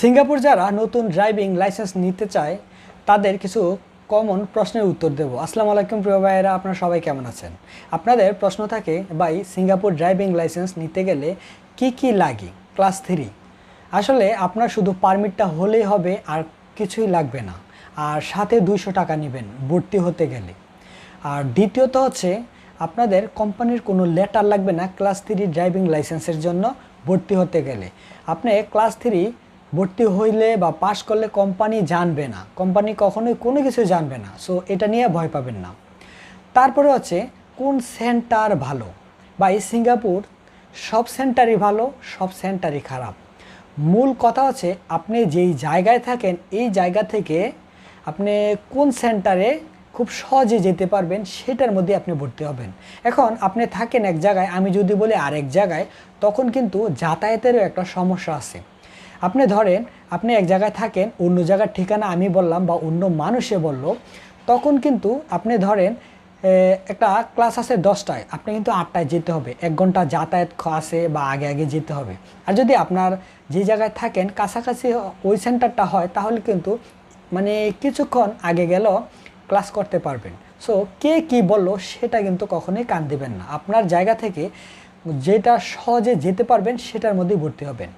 Singapore যারা নতুন driving licence নিতে চায়, তাদের কিছু কমন প্রশ্নের উত্তর দেবো। আসসালামু আলাইকুম প্রিয় ভাইয়েরা, আপনারা সবাই কেমন আছেন? আপনাদের প্রশ্ন থাকে, ভাই, সিঙ্গাপুর ড্রাইভিং লাইসেন্স নিতে গেলে কি কি লাগে? Class three. আসলে আপনার শুধু পারমিটটা হলেই হবে, আর কিছুই লাগবে না। আর সাথে দুইশো টাকা নেবেন ভর্তি হতে গেলে। আর দ্বিতীয়ত হচ্ছে, আপনাদের কোম্পানির কোনো লেটার লাগবে না ক্লাস থ্রি ড্রাইভিং লাইসেন্সের জন্য ভর্তি হতে গেলে। আপনি ক্লাস থ্রি ভর্তি হইলে বা পাশ করলে কোম্পানি জানবে না। কোম্পানি কখনোই কোনো কিছু জানবে না। সো এটা নিয়ে ভয় পাবেন না। তারপরে হচ্ছে, কোন সেন্টার ভালো? বা এই সিঙ্গাপুর, সব সেন্টারই ভালো, সব সেন্টারই খারাপ। মূল কথা হচ্ছে, আপনি যেই জায়গায় থাকেন, এই জায়গা থেকে আপনি কোন সেন্টারে খুব সহজে যেতে পারবেন, সেটার মধ্যে আপনি ভর্তি হবেন। এখন আপনি থাকেন এক জায়গায়, আমি যদি বলি আরেক জায়গায়, তখন কিন্তু যাতায়াতেরও একটা সমস্যা আছে। আপনি ধরেন, আপনি এক জায়গায় থাকেন, অন্য জায়গার ঠিকানা আমি বললাম বা অন্য মানুষে বলল, তখন কিন্তু আপনি ধরেন একটা ক্লাস আছে দশটায়, আপনি কিন্তু আটটায় যেতে হবে। এক ঘণ্টা যাতায়াত আছে বা আগে আগে যেতে হবে। আর যদি আপনার যে জায়গায় থাকেন, কাছাকাছি ওই সেন্টারটা হয়, তাহলে কিন্তু মানে কিছুক্ষণ আগে গেলেও ক্লাস করতে পারবেন। সো কে কি বলল সেটা কিন্তু কখনোই কান দেবেন না। আপনার জায়গা থেকে যেটা সহজে যেতে পারবেন, সেটার মধ্যেই ভর্তি হবেন।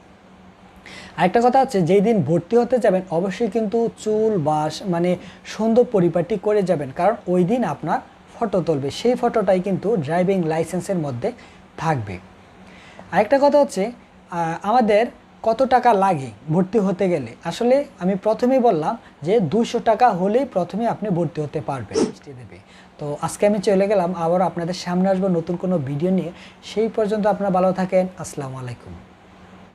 আরেকটা কথা হচ্ছে যেই দিন ভর্তি হতে যাবেন, অবশ্যই কিন্তু চুল বাস মানে সুন্দর পরিপাটি করে যাবেন। কারণ ওই দিন আপনার ফটো তুলবে। সেই ফটোটাই কিন্তু ড্রাইভিং লাইসেন্সের মধ্যে থাকবে। আরেকটা কথা হচ্ছে আমাদের কত টাকা লাগে ভর্তি হতে গেলে? আসলে আমি প্রথমেই বললাম যে দুশো টাকা হলেই প্রথমে আপনি ভর্তি হতে পারবেন। দেবে। তো আজকে আমি চলে গেলাম আবার আপনাদের সামনে আসব নতুন কোনো ভিডিও নিয়ে। সেই পর্যন্ত আপনারা ভালো থাকেন। আসসালামু আলাইকুম।